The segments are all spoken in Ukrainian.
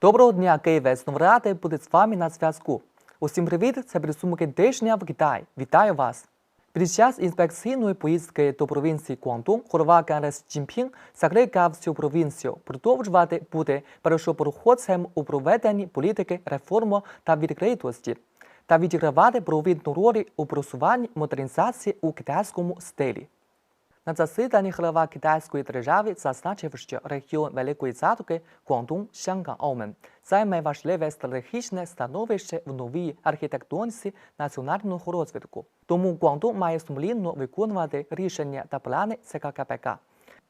Доброго дня, Києве! Знову бути з вами на зв'язку. Усім привіт! Це підсумки тижня в Китаї. Вітаю вас! Під час інспекційної поїздки до провінції Гуандун голова КНРС Цзіньпін закликав цю провінцію продовжувати бути першопроходцем у проведенні політики реформи та відкритості та відігравати провідну роль у просуванні модернізації у китайському стилі. На засіданні голова китайської держави зазначив, що регіон Великої Затоки Гуандун, Шанган, Омен займе важливе стратегічне становище в новій архітектоніці національного розвитку. Тому Гуандун має сумлінно виконувати рішення та плани ЦККПК.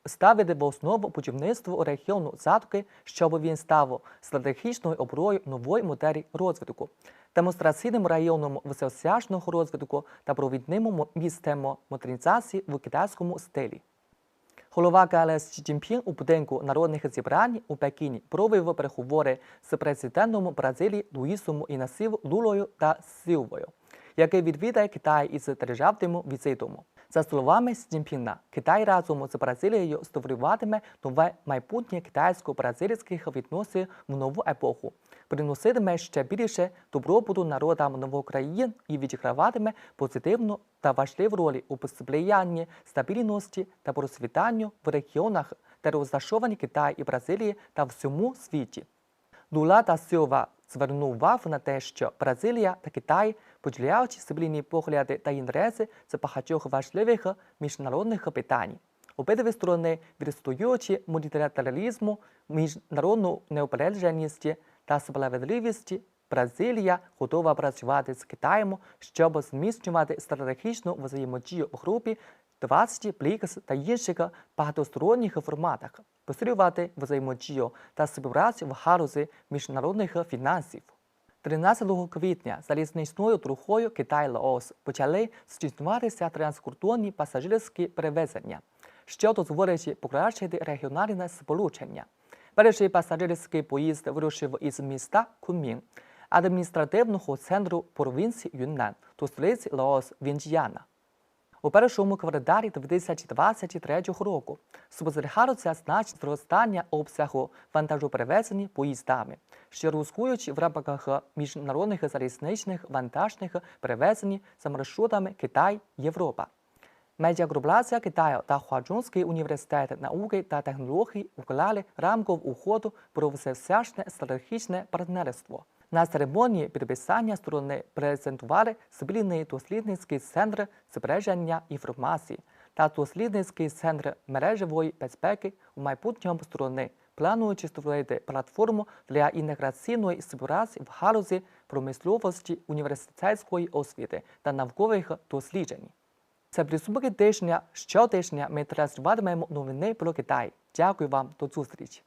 Ставити в основу будівництво регіону Затоки, щоб він став стратегічною оброю нової моделі розвитку, демонстраційним районом всеосяжного розвитку та провідним місцем модернізації в китайському стилі. Голова КЛС Сі Цзіньпін у будинку народних зібрань у Пекіні провів переговори з президентом Бразилії Луїсом Інасів Лулою та Сілвою, який відвідає Китай із державним візитом. За словами Сі Китай разом з Бразилією створюватиме нове майбутнє китайсько-бразильських відносин в нову епоху, приноситиме ще більше добробуту народам нових країн і відіграватиме позитивну та важливу роль у сприянні стабільності та процвітанню в регіонах, де розташовані Китай і Бразилія та всьому світі. Лула та Сілва звернув увагу на те, що Бразилія та Китай поділяють спільні погляди та інтереси з багатьох важливих міжнародних питань. Обидві сторони, відстоюючи мультилатералізму, міжнародну неупередженість та справедливість, Бразилія готова працювати з Китаєм, щоб зміцнювати стратегічну взаємодію в групі 20 БРІКС та інших багатосторонніх форматах, посилювати взаємодію та співпрацю в галузі міжнародних фінансів. 13 квітня залізничною трухою Китай-Лаос почали здійснюватися транскордонні пасажирські перевезення, що дозволить покращити регіональне сполучення. Перший пасажирський поїзд вирушив із міста Кунмін, адміністративного центру провінції Юннан до столиці Лаос Вінчяна. У першому кварталі 2023 року спостерігається значне зростання обсягу вантажоперевезень поїздами, що рускують в рамках міжнародних залізничних вантажних перевезень за маршрутами Китай-Європа. Медіагрупація Китаю та Хуаджунський університет науки та технологій уклали рамкову угоду про всесяжне стратегічне партнерство. На церемонії підписання сторони презентували спільний дослідницький центр збереження інформації та дослідницький центр мережевої безпеки у майбутньому сторони, плануючи створити платформу для інтеграційної співпраці в галузі промисловості університетської освіти та наукових досліджень. Це підсумки тижня. Щотижня ми транслюватимемо новини про Китай. Дякую вам до зустрічі.